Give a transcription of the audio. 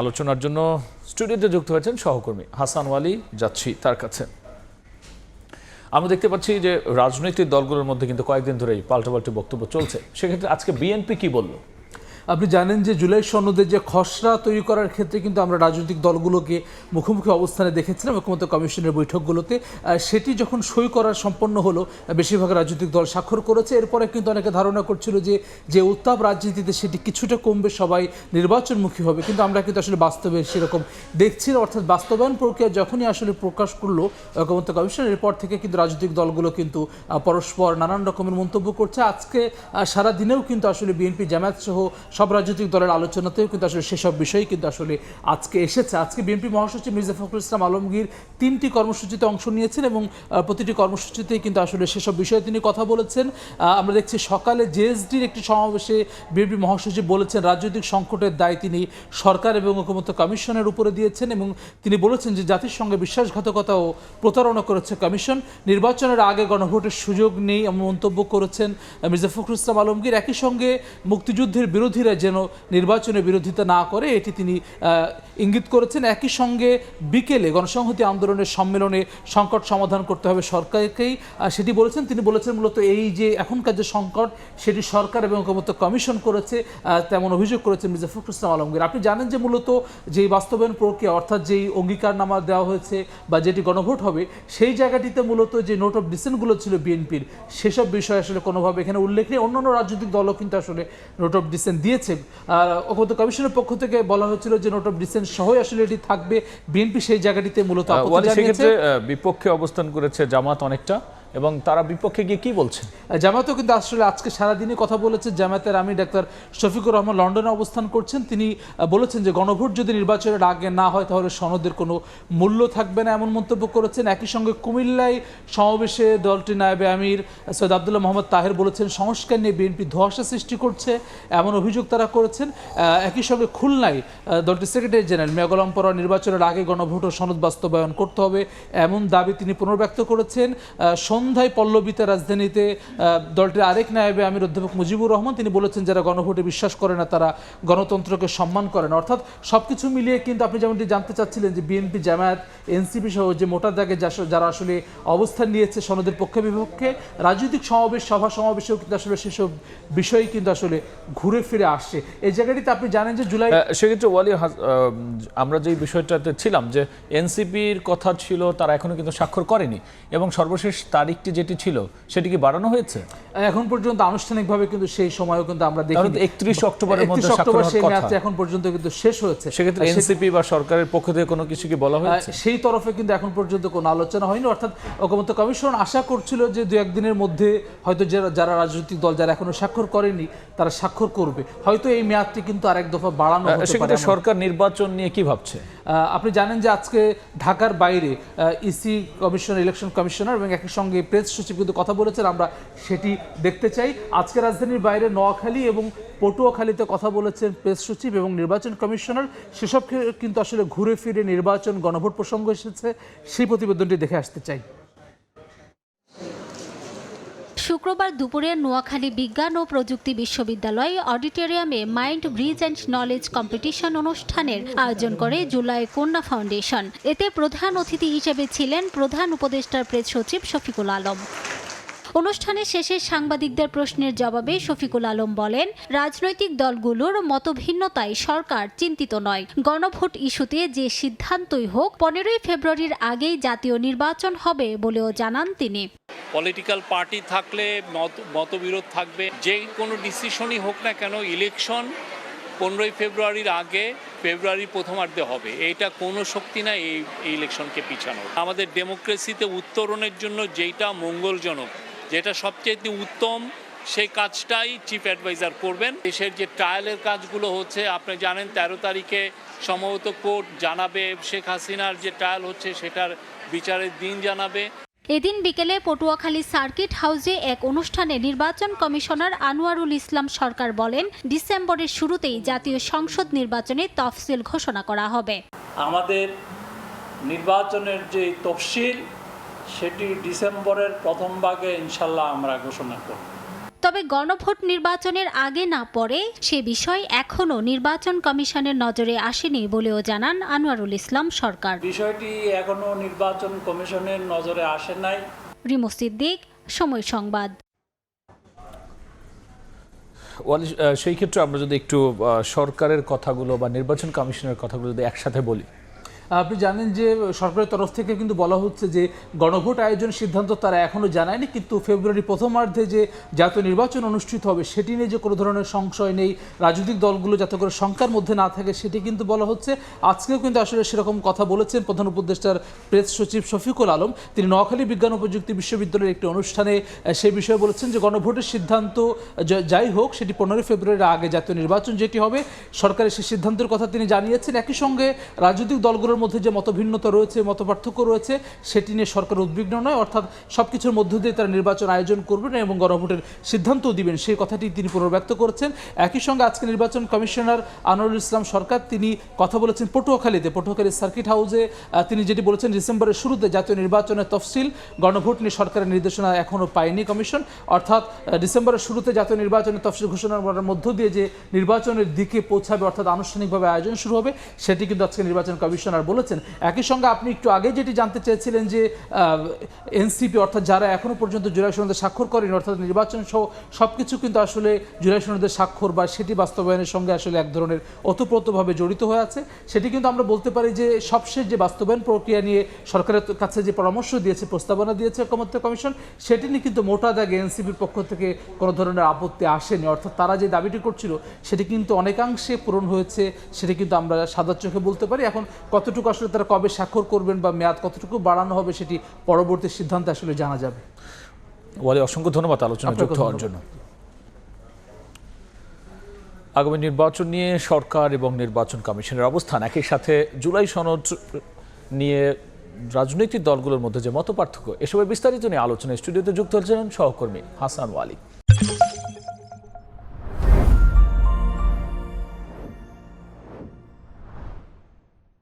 আলোচনার জন্য স্টুডিওতে যুক্ত হয়েছেন সহকর্মী হাসান ওয়ালি যাচ্ছি তার কাছে। আমরা দেখতে পাচ্ছি যে রাজনৈতিক দলগুলোর মধ্যে কিন্তু কয়েকদিন ধরেই পাল্টাপাল্টি বক্তব্য চলছে। সেক্ষেত্রে আজকে বিএনপি কি বলল? আপনি জানেন যে জুলাই সনদের যে খসড়া তৈরি করার ক্ষেত্রে কিন্তু আমরা রাজনৈতিক দলগুলোকে মুখোমুখি অবস্থানে দেখেছিলাম, ঐক্যমত্য কমিশনের বৈঠকগুলোতে। সেটি যখন সই করার সম্পন্ন হলো বেশিরভাগ রাজনৈতিক দল স্বাক্ষর করেছে। এরপরে কিন্তু অনেকে ধারণা করছিল যে যে উত্তাপ রাজনীতিতে সেটি কিছুটা কমবে, সবাই নির্বাচনমুখী হবে। কিন্তু আমরা কিন্তু আসলে বাস্তবে সেরকম দেখছি অর্থাৎ বাস্তবায়ন প্রক্রিয়া যখনই আসলে প্রকাশ করল ঐক্যমত্য কমিশন, এরপর থেকে কিন্তু রাজনৈতিক দলগুলো কিন্তু পরস্পর নানান রকমের মন্তব্য করছে। আজকে সারা দিনেও কিন্তু আসলে বিএনপি জামায়াত সহ সব রাজনৈতিক দলের আলোচনাতেও কিন্তু আসলে সেসব বিষয়ই কিন্তু আসলে আজকে এসেছে। আজকে বিএনপি মহাসচিব মির্জা ফখরুল ইসলাম আলমগীর তিনটি কর্মসূচিতে অংশ নিয়েছেন এবং প্রতিটি কর্মসূচিতেই কিন্তু আসলে সেসব বিষয়ে তিনি কথা বলেছেন। আমরা দেখছি সকালে জেএসডির একটি সমাবেশে বিএনপি মহাসচিব বলেছেন, রাজনৈতিক সংকটের দায় তিনি সরকার এবং ঐক্যমত্য কমিশনের উপরে দিয়েছেন এবং তিনি বলেছেন যে জাতির সঙ্গে বিশ্বাসঘাতকতা ও প্রতারণা করেছে কমিশন। নির্বাচনের আগে গণভোটের সুযোগ নেই এমন মন্তব্য করেছেন মির্জা ফখরুল ইসলাম আলমগীর। একই সঙ্গে মুক্তিযুদ্ধের বিরোধীরা যেন নির্বাচনে বিরোধিতা না করে, এটি তিনি ইঙ্গিত করেছেন। একই সঙ্গে বিকেলে গণসংহতি আন্দোলনের সম্মেলনে সংকট সমাধান করতে হবে সরকারকেই। সেটি বলেছেন, তিনি বলেছেন মূলত এই যে এখনকার যে সংকট, সেটি সরকার এবং ঐক্যমত্য কমিশন করেছে তেমন অভিযোগ করেছেন মির্জা ইসলাম আলমগীর। আপনি জানেন যে মূলত যেই বাস্তবায়ন প্রক্রিয়া, অর্থাৎ যেই অঙ্গীকারনামা দেওয়া হয়েছে বা যেটি গণভোট হবে, সেই জায়গাটিতে মূলত যে নোট অফ ডিসেন্টগুলো ছিল বিএনপির, সেসব বিষয় আসলে কোনোভাবে এখানে উল্লেখ নেই। অন্যান্য রাজনৈতিক দলও কিন্তু আসলে নোট অফ ডিসেন্ট দিয়েছে আর ঐক্যমত্য কমিশনের পক্ষ থেকে বলা হয়েছিল যে নোট অফ ডিসেন্ট সহ আসলে এটি থাকবে। বিএনপি সেই জায়গাটিতে মূলত সেক্ষেত্রে বিপক্ষে অবস্থান করেছে জামাত অনেকটা। এবং তারা বিপক্ষে গিয়ে কি বলছে জামাতও কিন্তু আসলে আজকে সারাদিনই কথা বলেছে। জামায়াতের আমি ডাক্তার শফিকুর রহমান লন্ডনে অবস্থান করছেন। তিনি বলেছেন যে গণভোট যদি নির্বাচনের আগে না হয়, তাহলে সনদের কোনো মূল্য থাকবে না এমন মন্তব্য করেছেন। একই সঙ্গে কুমিল্লায় সমাবেশে দলটি নায়েবে আমির সৈয়দ আবদুল্লাহ মোহাম্মদ তাহের বলেছেন, সংস্কার নিয়ে বিএনপি ধোয়াশা সৃষ্টি করছে, এমন অভিযোগ তারা করেছেন। একই সঙ্গে খুলনায় দলটির সেক্রেটারি জেনারেল মেঘল পরা নির্বাচনের আগে গণভোট ও সনদ বাস্তবায়ন করতে হবে, এমন দাবি তিনি পুনর্ব্যক্ত করেছেন। সন্ধ্যায় পল্লবীতে রাজধানীতে দলটির আরেক নায়েবে আমির অধ্যাপক মুজিবুর রহমান, তিনি বলেছেন, যারা গণভোটে বিশ্বাস করে না, তারা গণতন্ত্রকে সম্মান করে না। অর্থাৎ সবকিছু মিলিয়ে কিন্তু আপনি যেমনটি জানতে চাচ্ছিলেন যে বিএনপি, জামায়াত, এনসিপি সহ যে মোটা দাগে যারা আসলে অবস্থান নিয়েছে সনদের পক্ষে বিপক্ষে, রাজনৈতিক সমাবেশ, সভা সমাবেশেও কিন্তু আসলে সেসব বিষয়ই কিন্তু আসলে ঘুরে ফিরে আসছে এই জায়গাটিতে আপনি জানেন যে জুলাই সেক্ষেত্রে ওয়ালি আমরা যে বিষয়টাতে ছিলাম যে এনসিপির কথা ছিল, তারা এখনও কিন্তু স্বাক্ষর করেনি এবং সর্বশেষ তারিখটি যেটি ছিল সেটি কি বাড়ানো হয়েছে? এখন পর্যন্ত আনুষ্ঠানিকভাবে কিন্তু সেই সময়ও কিন্তু আমরা দেখি 31 অক্টোবরের মধ্যে অক্টোবর সেই হওয়ার এখন পর্যন্ত কিন্তু শেষ হয়েছে। সেক্ষেত্রে এনসিপি বা সরকারের পক্ষ থেকে কোনো কিছু কি বলা হয়েছে? সেই তরফে কিন্তু এখন পর্যন্ত কোনো আলোচনা হয়নি। অর্থাৎ ঐকমত্য কমিশন আশা করছিল যে দু একদিনের মধ্যে হয়তো যারা রাজনৈতিক দল যারা এখনও স্বাক্ষর করেনি তারা স্বাক্ষর করবে। হয়তো এই মেয়াদটি কিন্তু আরেক দফা বাড়ানো হতে পারে সেক্ষেত্রে সরকার নির্বাচন নিয়ে কি ভাবছে? আপনি জানেন যে আজকে ঢাকার বাইরে ইসি কমিশন ইলেকশন কমিশনার এবং একই সঙ্গে প্রেস সচিব কিন্তু কথা বলেছেন, আমরা সেটি দেখতে চাই। আজকে রাজধানীর বাইরে নোয়াখালী এবং পটুয়াখালীতে কথা বলেছেন প্রেস সচিব এবং নির্বাচন কমিশনার সেসব কিন্তু আসলে ঘুরে ফিরে নির্বাচন গণভোট প্রসঙ্গ এসেছে, সেই প্রতিবেদনটি দেখে আসতে চাই। শুক্রবার দুপুরে নোয়াখালী বিজ্ঞান ও প্রযুক্তি বিশ্ববিদ্যালয় অডিটোরিয়ামে mind, bridge and knowledge competition অনুষ্ঠানের আয়োজন করে জুলাই কন্যা ফাউন্ডেশন। এতে প্রধান অতিথি হিসেবে ছিলেন প্রধান উপদেষ্টার প্রেস সচিব শফিকুল আলম। অনুষ্ঠানের শেষে সাংবাদিকদের প্রশ্নের জবাবে শফিকুল আলম বলেন, রাজনৈতিক দলগুলোর মতভিন্নতায় সরকার চিন্তিত নয়। গণভোট ইস্যুতে যে সিদ্ধান্তই হোক, পনেরোই ফেব্রুয়ারির আগেই জাতীয় নির্বাচন হবে বলেও জানান তিনি। পলিটিক্যাল পার্টি থাকলে, মত, মতবিরোধ থাকবে। যে কোনো ডিসিশনই হোক না কেন, ইলেকশন পনেরোই ফেব্রুয়ারির আগে ফেব্রুয়ারি প্রথমার্ধে হবে। এইটা কোনো শক্তি না এই ইলেকশনকে পিছানো আমাদের ডেমোক্রেসিতে উত্তরণের জন্য যেইটা মঙ্গলজনক, যেটা সবচেয়ে উত্তম, সেই কাজটাই চিফ অ্যাডভাইজার করবেন। দেশের যে ট্রায়ালের কাজগুলো হচ্ছে, আপনি জানেন তেরো তারিখে সম্ভবত কোর্ট জানাবে শেখ হাসিনার যে ট্রায়াল হচ্ছে, সেটার বিচারের দিন জানাবে। এদিন বিকেলে পটুয়াখালী সার্কিট হাউসে এক অনুষ্ঠানে নির্বাচন কমিশনার আনোয়ারুল ইসলাম সরকার বলেন, ডিসেম্বরের শুরুতেই জাতীয় সংসদ নির্বাচনে তফসিল ঘোষণা করা হবে। আমাদের নির্বাচনের যে তফসিল, সেটি ডিসেম্বরের প্রথম ভাগে ইনশাল্লাহ আমরা ঘোষণা করব। তবে গণভোট নির্বাচনের আগে না পরে সে বিষয় এখনও নির্বাচন কমিশনের নজরে আসেনি বলেও জানান আনোয়ারুল ইসলাম সরকার। বিষয়টি এখনও নির্বাচন কমিশনের নজরে আসে নাই। রিমো সিদ্দিক সময় সংবাদ। সেই ক্ষেত্রে আমরা যদি একটু সরকারের কথাগুলো বা নির্বাচন কমিশনের কথাগুলো যদি একসাথে বলি। আপনি জানেন যে সরকারের তরফ থেকে কিন্তু বলা হচ্ছে যে গণভোট আয়োজনের সিদ্ধান্ত তারা এখনও জানায়নি, কিন্তু ফেব্রুয়ারি প্রথমার্ধে যে জাতীয় নির্বাচন অনুষ্ঠিত হবে, সেটি নিয়ে যে কোনো ধরনের সংশয় নেই। রাজনৈতিক দলগুলো যাতে করে শঙ্কার মধ্যে না থাকে, সেটি কিন্তু বলা হচ্ছে। আজকেও কিন্তু আসলে সেরকম কথা বলেছেন প্রধান উপদেষ্টার প্রেস সচিব শফিকুল আলম। তিনি নোয়াখালী বিজ্ঞান ও প্রযুক্তি বিশ্ববিদ্যালয়ের একটি অনুষ্ঠানে সেই বিষয়ে বলেছেন যে গণভোটের সিদ্ধান্ত যাই হোক, সেটি পনেরোই ফেব্রুয়ারির আগে জাতীয় নির্বাচন যেটি হবে, সরকারের সেই সিদ্ধান্তের কথা তিনি জানিয়েছেন। একই সঙ্গে রাজনৈতিক দলগুলোর মধ্যে যে মতভিন্নতা রয়েছে, মতপার্থক্য রয়েছে, সেটি নিয়ে সরকার উদ্বিগ্ন নয়। অর্থাৎ সব কিছুর মধ্য দিয়ে তারা নির্বাচন আয়োজন করবেন এবং গণভোটের সিদ্ধান্তও দিবেন। সেই কথাটি তিনি পুনর্ব্যক্ত করেছেন। একই সঙ্গে আজকে নির্বাচন কমিশনার আনোয়ারুল ইসলাম সরকার তিনি কথা বলেছেন পটুয়াখালীতে। পটুয়াখালী সার্কিট হাউসে তিনি যেটি বলেছেন, ডিসেম্বরের শুরুতে জাতীয় নির্বাচনের তফসিল গণভোট নিয়ে সরকারের নির্দেশনা এখনও পায়নি কমিশন। অর্থাৎ ডিসেম্বরের শুরুতে জাতীয় নির্বাচনের তফসিল ঘোষণা করার মধ্য দিয়ে যে নির্বাচনের দিকে পৌঁছাবে, অর্থাৎ আনুষ্ঠানিকভাবে আয়োজন শুরু হবে, সেটি কিন্তু আজকে নির্বাচন কমিশনার বলেছেন। একই সঙ্গে আপনি একটু আগে যেটি জানতে চেয়েছিলেন যে এনসিপি অর্থাৎ যারা এখনও পর্যন্ত জুলাই সনদে স্বাক্ষর করেনি, অর্থাৎ নির্বাচন সহ সব কিছু কিন্তু আসলে জুলাই সনদের স্বাক্ষর বা সেটি বাস্তবায়নের সঙ্গে আসলে এক ধরনের ওতপ্রোতভাবে জড়িত হয়ে আছে। সেটি কিন্তু আমরা বলতে পারি যে, সবশেষ যে বাস্তবায়ন প্রক্রিয়া নিয়ে সরকারের কাছে যে পরামর্শ দিয়েছে, প্রস্তাবনা দিয়েছে ঐকমত্য কমিশন, সেটি নিয়ে কিন্তু মোটা দাগে এনসিপির পক্ষ থেকে কোনো ধরনের আপত্তি আসেনি। অর্থাৎ তারা যে দাবিটি করছিল, সেটি কিন্তু অনেকাংশে পূরণ হয়েছে, সেটি কিন্তু আমরা সাদা চোখে বলতে পারি। এখন কতটুকু আসলে তারা কবে স্বাক্ষর করবেন বা মেয়াদ কতটুকু বাড়ানো হবে সেটি পরবর্তী সিদ্ধান্তে আসলে জানা যাবে। ওয়ালি অসংখ্য ধন্যবাদ আপনাকে যুক্ত হওয়ার জন্য। আগামী নির্বাচন নিয়ে সরকার এবং নির্বাচন কমিশনের অবস্থান একই সাথে জুলাই সনদ নিয়ে রাজনৈতিক দলগুলোর মধ্যে যে মত পার্থক্য এসবের বিস্তারিত নিয়ে আলোচনায় স্টুডিওতে যুক্ত হচ্ছেন সহকর্মী হাসান ওয়ালি।